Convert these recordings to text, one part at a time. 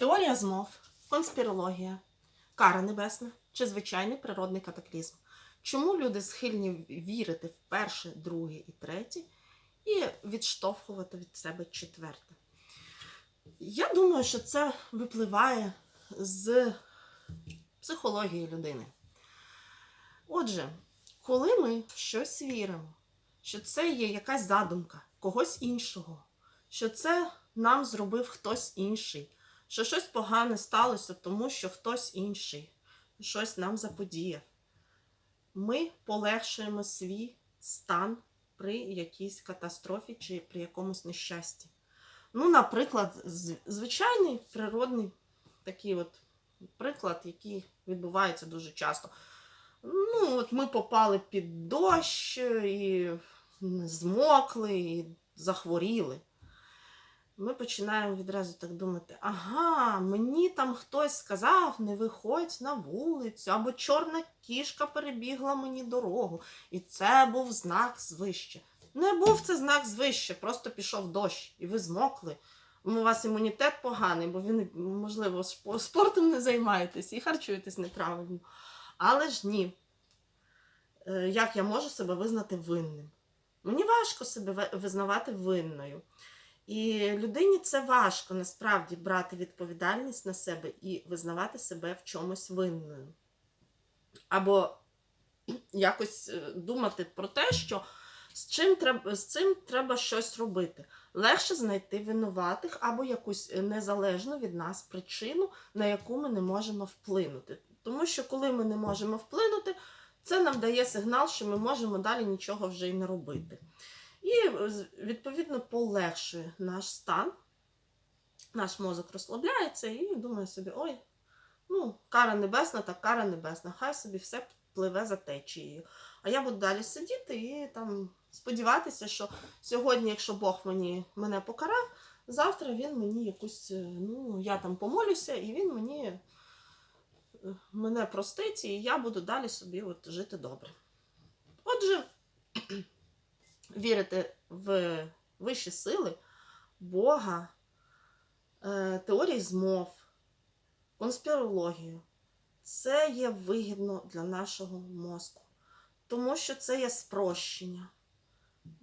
Теорія змов, конспірологія, кара небесна чи звичайний природний катаклізм. Чому люди схильні вірити в перше, друге і третє і відштовхувати від себе четверте? Я думаю, що це випливає з психології людини. Отже, коли ми в щось віримо, що це є якась задумка когось іншого, що це нам зробив хтось інший, що щось погане сталося, тому що хтось інший щось нам заподіяв, ми полегшуємо свій стан при якійсь катастрофі чи при якомусь нещасті. Ну, наприклад, звичайний природний такий от приклад, який відбувається дуже часто. Ну, от ми попали під дощ і змокли, і захворіли. Ми починаємо відразу так думати: ага, мені там хтось сказав, не виходь на вулицю, або чорна кішка перебігла мені дорогу. І це був знак звище. Не був це знак звище, просто пішов дощ, і ви змокли. У вас імунітет поганий, бо ви, можливо, спортом не займаєтесь і харчуєтесь неправильно. Але ж ні. Е, Як я можу себе визнати винним? Мені важко себе визнавати винною. І людині це важко насправді брати відповідальність на себе і визнавати себе в чомусь винною. Або якось е, думати про те, що з чим треба, з цим треба щось робити. Легше знайти винуватих або якусь незалежну від нас причину, на яку ми не можемо вплинути. Тому що коли ми не можемо вплинути, це нам дає сигнал, що ми можемо далі нічого вже й не робити. І відповідно полегшує наш стан, наш мозок розслабляється і думає собі: ой, ну, кара небесна, так кара небесна, хай собі все пливе за течією. А я буду далі сидіти і там сподіватися, що сьогодні, якщо Бог мені мене покарав, завтра він мені якусь, е, ну, я там помолюся, і він мені е, мене простить, і я буду далі собі от жити добре. Отже, вірити в вищі сили, Бога, е, теорії змов, конспірологію. Це є вигідно для нашого мозку, тому що це є спрощення.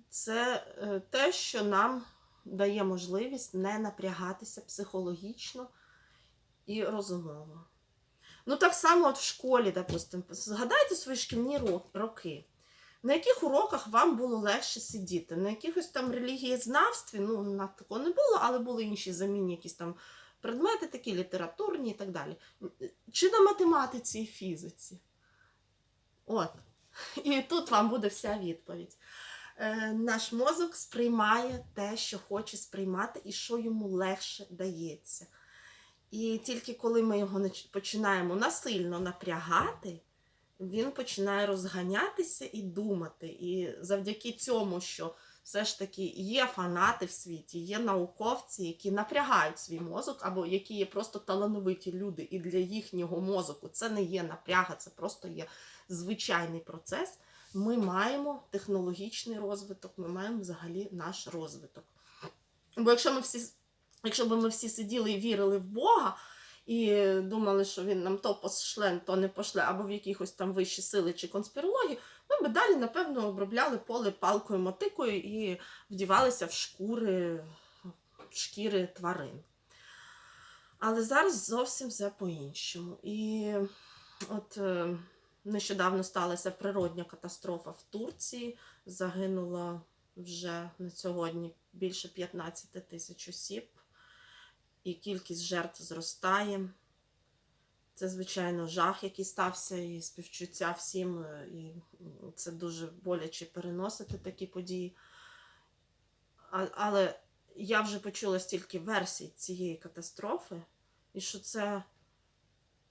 Це е, те, що нам дає можливість не напрягатися психологічно і розумово. Ну, так само от в школі, допустимо, згадайте свої шкільні роки. На яких уроках вам було легше сидіти? На якихось там релігієзнавстві, ну, на такого не було, але були інші замінні якісь там предмети, такі літературні і так далі. Чи на математиці і фізиці? От. І тут вам буде вся відповідь. Е, наш мозок сприймає те, що хоче сприймати, і що йому легше дається. І тільки коли ми його починаємо насильно напрягати, він починає розганятися і думати. І завдяки цьому, що все ж таки є фанати в світі, є науковці, які напрягають свій мозок, або які є просто талановиті люди, і для їхнього мозку це не є напряга, це просто є звичайний процес. Ми маємо технологічний розвиток, ми маємо взагалі наш розвиток. Бо якщо ми всі, якщо б ми всі сиділи і вірили в Бога, і думали, що він нам то пошле, то не пошле, або в якихось там вищі сили чи конспірології, ми б далі, напевно, обробляли поле палкою мотикою і вдівалися в шкури, в шкіри тварин. Але зараз зовсім все по-іншому. І от е, нещодавно сталася природня катастрофа в Турції. Загинуло вже на сьогодні більше 15 тисяч осіб, і кількість жертв зростає. Це, звичайно, жах, який стався, і співчуття всім, е, і це дуже боляче переносити такі події. Але я вже почула стільки версій цієї катастрофи, і що це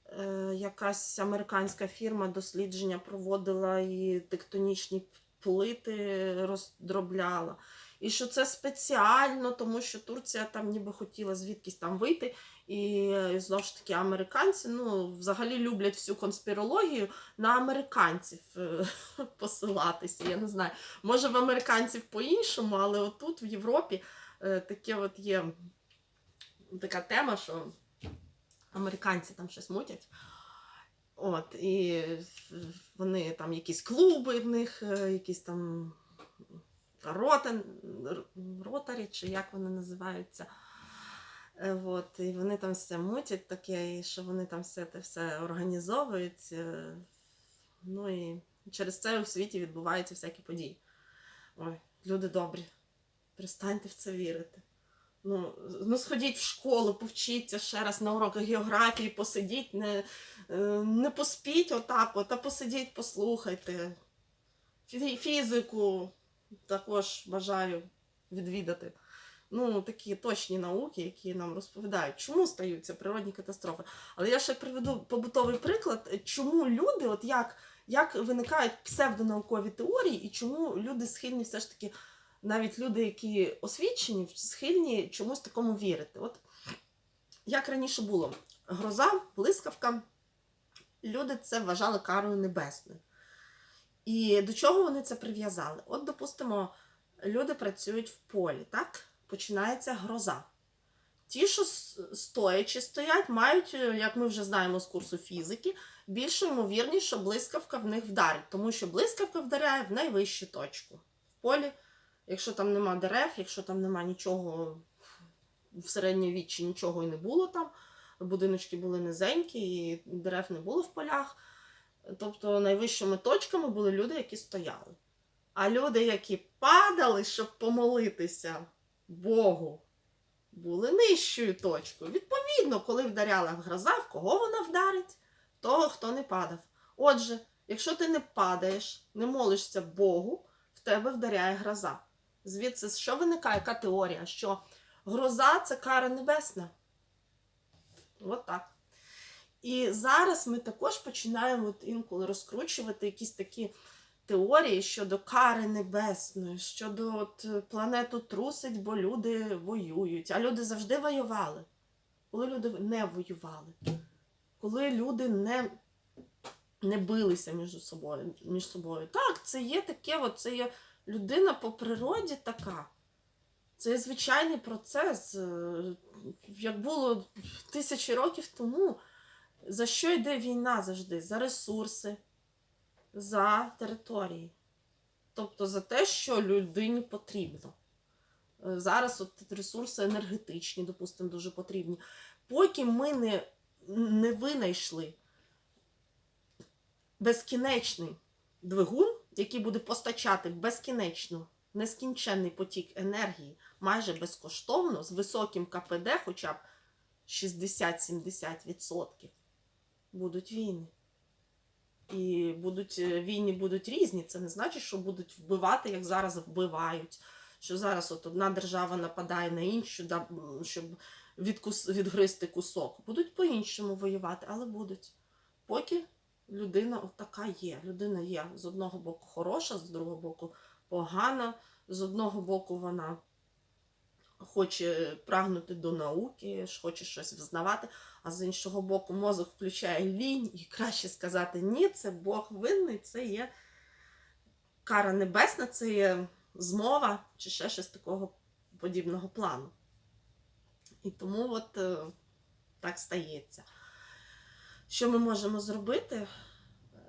е, якась американська фірма дослідження проводила і тектонічні плити роздробляла. І що це спеціально, тому що Турція там ніби хотіла звідкись там вийти. І е, знову ж таки, американці ну, взагалі люблять всю конспірологію на американців е, посилатися. Я не знаю. Може, в американців по-іншому, але отут в Європі е, таке от є така тема, що американці там щось мутять. От, і вони там якісь клуби в них, якісь там ротен, ротарі, чи як вони називаються. Е, От, і вони там все мутять таке, і що вони там все це все організовують. е, Ну і через це у світі відбуваються всякі події. Ой, люди добрі, перестаньте в це вірити. Ну, ну сходіть в школу, повчіться ще раз на уроках географії, посидіть, не, е, не поспіть отак, от, а посидіть, послухайте. Фізику також бажаю відвідати. Ну, такі точні науки, які нам розповідають, чому стаються природні катастрофи. Але я ще приведу побутовий приклад, чому люди, от як, як виникають псевдонаукові теорії, і чому люди схильні все ж таки, навіть люди, які освічені, схильні чомусь такому вірити. От як раніше було, гроза, блискавка, люди це вважали карою небесною. І до чого вони це прив'язали? От, допустимо, люди працюють в полі, так? Починається гроза. Ті, що стоячи стоять, мають, е, як ми вже знаємо з курсу фізики, більшу ймовірність, що блискавка в них вдарить, тому що блискавка вдаряє в найвищу точку. В полі, якщо там нема дерев, якщо там нема нічого в середньовіччі нічого і не було там, будиночки були низенькі, і дерев не було в полях. Тобто найвищими точками були люди, які стояли. А люди, які падали, щоб помолитися Богу, були нижчою точкою. Відповідно, коли вдаряла гроза, в кого вона вдарить? Того, хто не падав. Отже, якщо ти не падаєш, не молишся Богу, в тебе вдаряє гроза. Звідси що виникає? Яка теорія? Що гроза це кара небесна. От так. І зараз ми також починаємо от інколи розкручувати якісь такі теорії щодо кари небесної, щодо от, е, планету трусить, бо люди воюють. А люди завжди воювали. Коли люди не воювали, коли люди не, не билися між собою, між собою. Так, це є таке, от, це є людина по природі така. Це є звичайний процес. е, Як було тисячі років тому, за що йде війна завжди? За ресурси, за території. Тобто за те, що людині потрібно. Е, Зараз от ресурси енергетичні, допустимо, дуже потрібні. Поки ми не, не винайшли безкінечний двигун, який буде постачати безкінечно нескінченний потік енергії майже безкоштовно, з високим КПД, хоча б 60-70%, будуть війни. І будуть е, війни будуть різні. Це не значить, що будуть вбивати, як зараз вбивають. Що зараз от одна держава нападає на іншу, да, щоб відкус, відгризти кусок. Будуть по-іншому воювати, але будуть. Поки людина от така є. Людина є з одного боку хороша, з другого боку погана. З одного боку, вона хоче прагнути до науки, хоче щось взнавати, а з іншого боку, мозок включає лінь і краще сказати ні, це Бог винний, це є кара небесна, це є змова чи ще щось такого подібного плану. І тому от е, так стається. Що ми можемо зробити,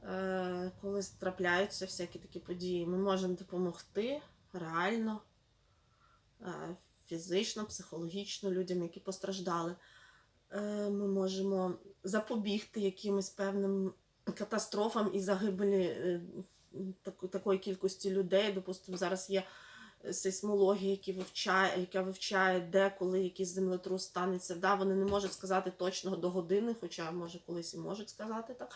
е, коли трапляються всякі такі події? Ми можемо допомогти реально, е, фізично, психологічно людям, які постраждали. Е, Ми можемо запобігти якимось певним катастрофам і загибелі е, такої кількості людей. Допустимо, зараз є сейсмологія, які вивчає, яка вивчає, де, коли якийсь землетрус станеться. Да, вони не можуть сказати точно до години, хоча може колись і можуть сказати так.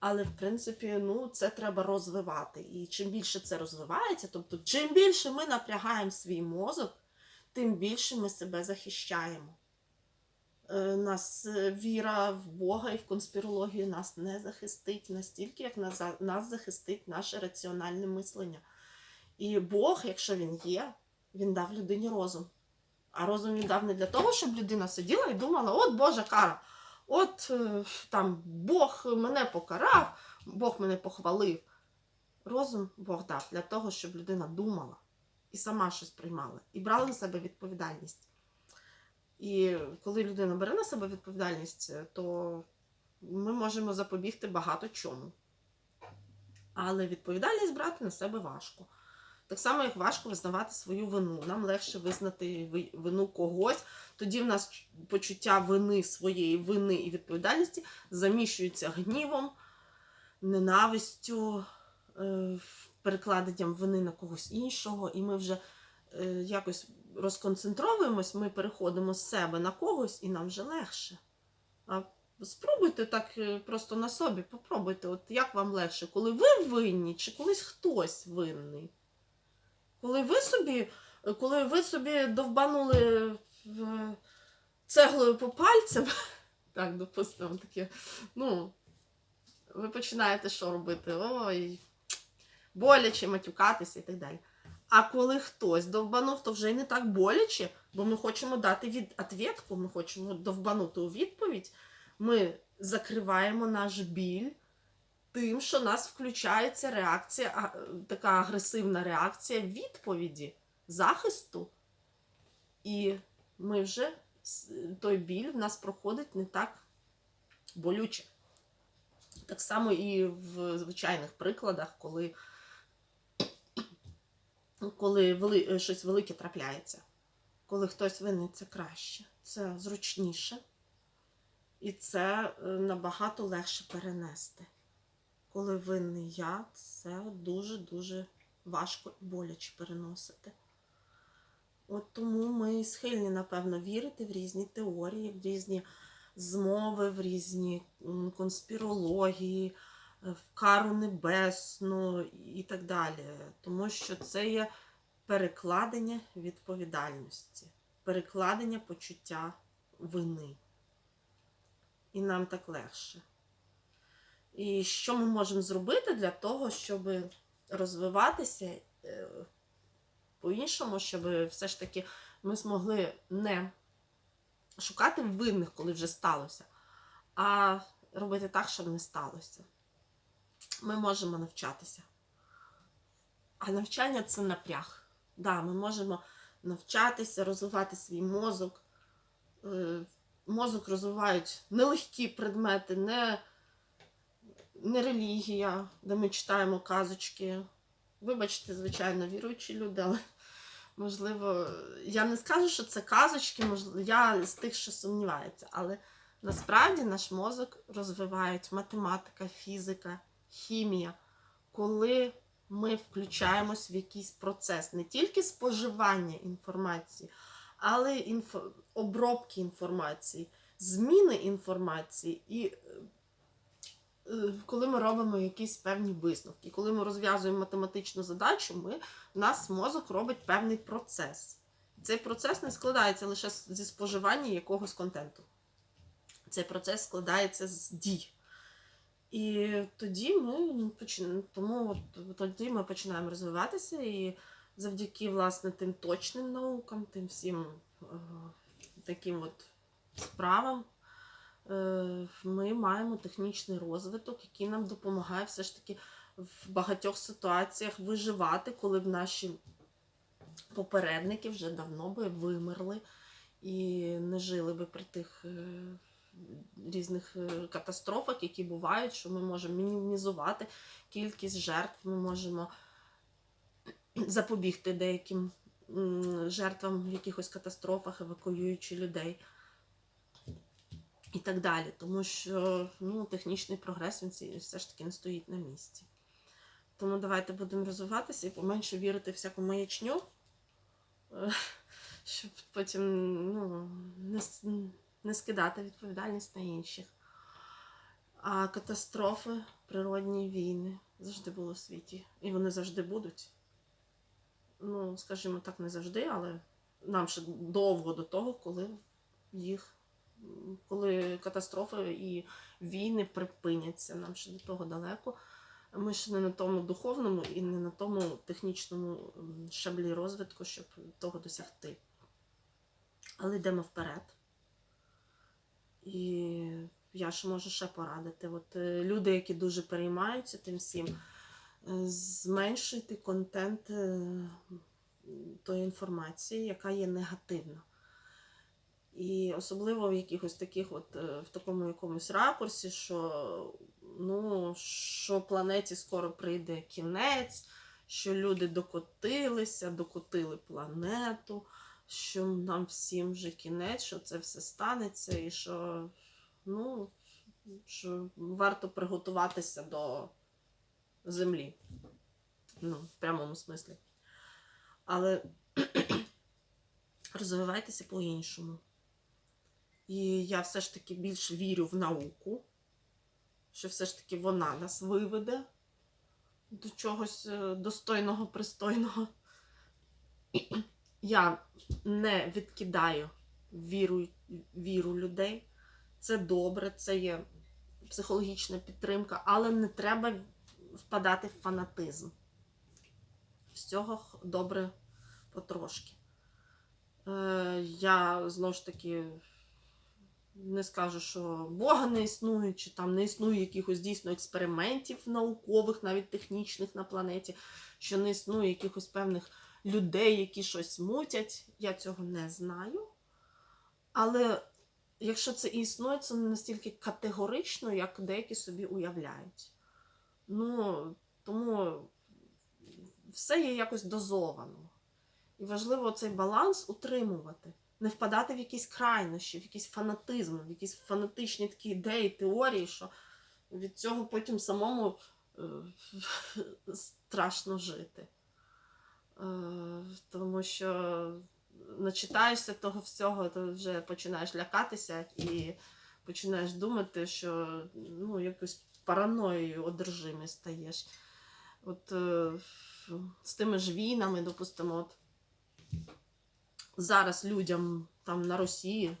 Але в принципі, ну це треба розвивати. І чим більше це розвивається, тобто, чим більше ми напрягаємо свій мозок, тим більше ми себе захищаємо. Е, Нас е, віра в Бога і в конспірологію нас не захистить настільки, як нас, захистить наше раціональне мислення. І Бог, якщо він є, він дав людині розум. А розум він дав не для того, щоб людина сиділа і думала: от Божа кара, от е, там Бог мене покарав, Бог мене похвалив. Розум Бог дав для того, щоб людина думала і сама щось приймала, і брала на себе відповідальність. І коли людина бере на себе відповідальність, е, то ми можемо запобігти багато чому. Але відповідальність брати на себе важко. Так само, як важко визнавати свою вину. Нам легше визнати вину когось. Тоді в нас почуття вини своєї вини і відповідальності заміщується гнівом, ненавистю, перекладенням вини на когось іншого, і ми вже е, якось розконцентровуємось, ми переходимо з себе на когось, і нам вже легше. А спробуйте так е, просто на собі, попробуйте, от як вам легше, коли ви винні, чи колись хтось винний. Коли ви собі, е, коли ви собі довбанули е, цеглою по пальцям, так, допустимо, таке, ну, ви починаєте що робити? Ой, боляче матюкатися і так далі. А коли хтось довбанув, то вже й не так боляче, бо ми хочемо дати від ответку, ми хочемо довбанути у відповідь. Ми закриваємо наш біль тим, що нас включається реакція, така агресивна реакція відповіді, захисту. І ми вже той біль в нас проходить не так болюче. Так само і в звичайних прикладах, коли, коли вели, е, щось велике трапляється. Коли хтось винний, це краще, це зручніше. І це е, набагато легше перенести. Коли винний я, це дуже-дуже важко і боляче переносити. От тому ми схильні, напевно, вірити в різні теорії, в різні змови, в різні конспірології, в кару небесну і так далі. Тому що це є перекладення відповідальності, перекладення почуття вини. І нам так легше. І що ми можемо зробити для того, щоб розвиватися е, по-іншому, щоб все ж таки ми змогли не шукати винних, коли вже сталося, а робити так, щоб не сталося. Ми можемо навчатися. А навчання це напряг. Да, ми можемо навчатися, розвивати свій мозок. Е, Мозок розвивають нелегкі предмети, не, не релігія, де ми читаємо казочки. Вибачте, звичайно, віруючі люди, але можливо, я не скажу, що це казочки, можливо, я з тих, що сумніваються, але насправді наш мозок розвивають математика, фізика, хімія, коли ми включаємось в якийсь процес, не тільки споживання інформації, але інфо... обробки інформації, зміни інформації і е, е, коли ми робимо якісь певні висновки, коли ми розв'язуємо математичну задачу, ми, в нас мозок робить певний процес. Цей процес не складається лише зі споживання якогось контенту. Цей процес складається з дій. І тоді ми починаємо, тому от, тоді ми починаємо розвиватися і завдяки власне тим точним наукам, тим всім е, таким от справам, е, ми маємо технічний розвиток, який нам допомагає все ж таки в багатьох ситуаціях виживати, коли б наші попередники вже давно би вимерли і не жили би при тих е, різних е, катастрофах, які бувають, що ми можемо мінімізувати кількість жертв, ми можемо запобігти деяким жертвам в якихось катастрофах, евакуюючи людей. І так далі. Тому що ну, технічний прогрес він все ж таки не стоїть на місці. Тому давайте будемо розвиватися і поменше вірити всяку маячню, е, щоб потім ну, не, не скидати відповідальність на інших. А катастрофи, природні війни завжди були у світі. І вони завжди будуть. Ну, скажімо так, не завжди, але нам ще довго до того, коли їх, коли катастрофи і війни припиняться. Нам ще до того далеко. Ми ще не на тому духовному і не на тому технічному шаблі розвитку, щоб того досягти. Але йдемо вперед. І я ж можу ще порадити. От е, люди, які дуже переймаються тим всім, е, зменшуйте контент е, тої інформації, яка є негативна. І особливо в якихось таких, от в такому якомусь ракурсі, що, ну, що планеті скоро прийде кінець, що люди докотилися, докотили планету, що нам всім вже кінець, що це все станеться, і що, ну, що варто приготуватися до землі. Ну, в прямому смислі. Але розвивайтеся по-іншому. І я все ж таки більш вірю в науку, що все ж таки вона нас виведе до чогось е, достойного, пристойного. Я не відкидаю віру, віру людей. Це добре, це є психологічна підтримка, але не треба впадати в фанатизм. З цього добре потрошки. Е, я знову ж таки не скажу, що Бога не існує, чи там не існує якихось дійсно експериментів наукових, навіть технічних на планеті, що не існує якихось певних людей, які щось мутять. Я цього не знаю. Але якщо це і існує, це не настільки категорично, як деякі собі уявляють. Ну, тому все є якось дозовано. І важливо цей баланс утримувати, не впадати в якісь крайнощі, в якийсь фанатизм, в якісь фанатичні такі ідеї, теорії, що від цього потім самому е, страшно жити. Е, Тому що начитаєшся того всього, то вже починаєш лякатися і починаєш думати, що ну, якось параноєю одержимий стаєш. От е, з тими ж війнами, допустимо, от зараз людям там на Росії е,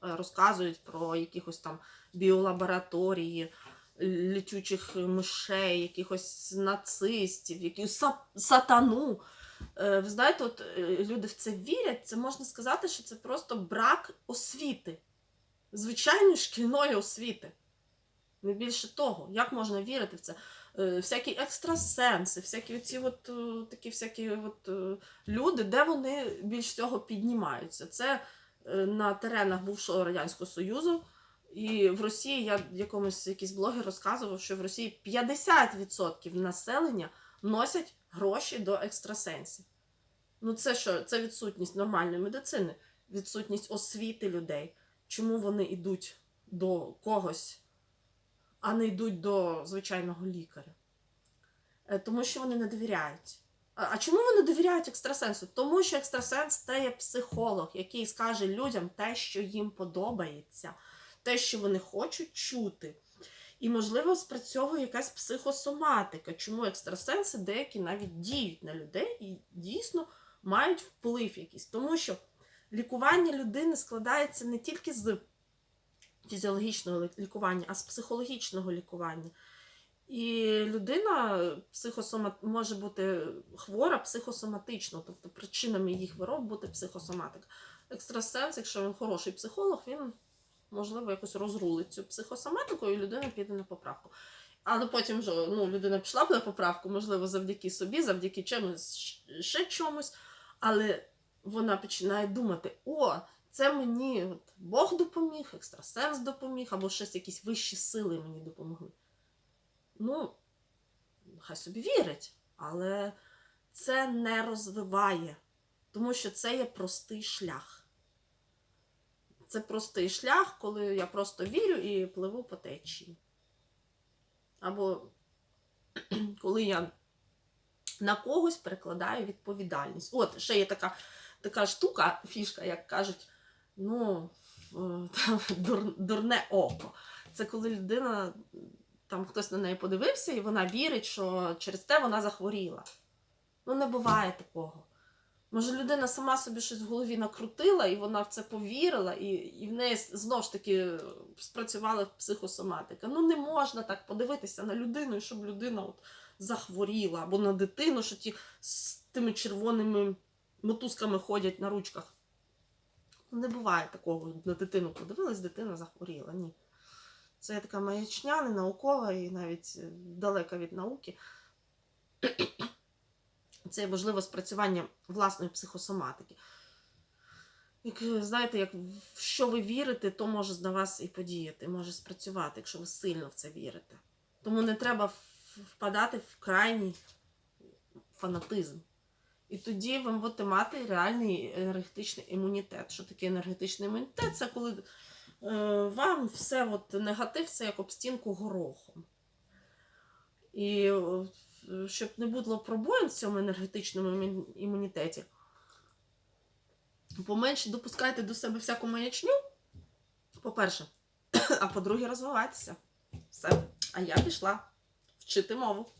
розказують про якихось там біолабораторії, летючих мишей, якихось нацистів, са- сатану. Е, Ви знаєте, от е, люди в це вірять, це можна сказати, що це просто брак освіти, звичайної шкільної освіти. Не більше того, як можна вірити в це? Е, Всякі екстрасенси, всякі ці от, такі всякі от, люди, де вони більш всього піднімаються. Це на теренах бувшого Радянського Союзу. І в Росії я якомусь якийсь блогер розказував, що в Росії 50% населення носять гроші до екстрасенсів. Ну, це що? Це відсутність нормальної медицини, відсутність освіти людей. Чому вони йдуть до когось, а не йдуть до звичайного лікаря? Е, Тому що вони не довіряють. А чому вони довіряють екстрасенсу? Тому що екстрасенс це є психолог, який скаже людям те, що їм подобається, те, що вони хочуть чути. І, можливо, спрацьовує якась психосоматика, чому екстрасенси деякі навіть діють на людей і дійсно мають вплив якийсь. Тому що лікування людини складається не тільки з фізіологічного лікування, а з психологічного лікування. І людина психосома... може бути хвора психосоматично, тобто причинами їх хвороб бути психосоматика. Екстрасенс, якщо він хороший психолог, він можливо якось розрулить цю психосоматику, і людина піде на поправку. Але потім вже ну, людина пішла б на поправку, можливо, завдяки собі, завдяки чомусь ще чомусь, але вона починає думати: о, це мені от, Бог допоміг, екстрасенс допоміг, або щось якісь вищі сили мені допомогли. Ну, хай собі вірить, але це не розвиває, тому що це є простий шлях. Це простий шлях, коли я просто вірю і пливу по течії. Або коли я на когось перекладаю відповідальність. От, ще є така, така штука, фішка, як кажуть, ну, е, там, дур, дурне око. Це коли людина, там хтось на неї подивився, і вона вірить, що через те вона захворіла. Ну, не буває такого. Може, людина сама собі щось в голові накрутила, і вона в це повірила, і, і в неї знову ж таки спрацювала психосоматика. Ну, не можна так подивитися на людину, і щоб людина от захворіла, або на дитину, що ті з тими червоними мотузками ходять на ручках. Ну, Не буває такого. На дитину подивилась, дитина захворіла. Ні. Це така маячня, не наукова і навіть е, далека від науки. Це можливо спрацювання власної психосоматики. як е, знаєте, як в що ви вірите, то може на вас і подіяти, може спрацювати, якщо ви сильно в це вірите. Тому не треба впадати в крайній фанатизм. І тоді ви будете мати реальний енергетичний імунітет. Що таке енергетичний імунітет? Це коли е, вам все от, негатив, це як об стінку горохом. І щоб не було пробоїн в цьому енергетичному імунітеті, поменше допускайте до себе всяку маячню, по-перше, а по-друге, розвивайтеся. Все. А я пішла вчити мову.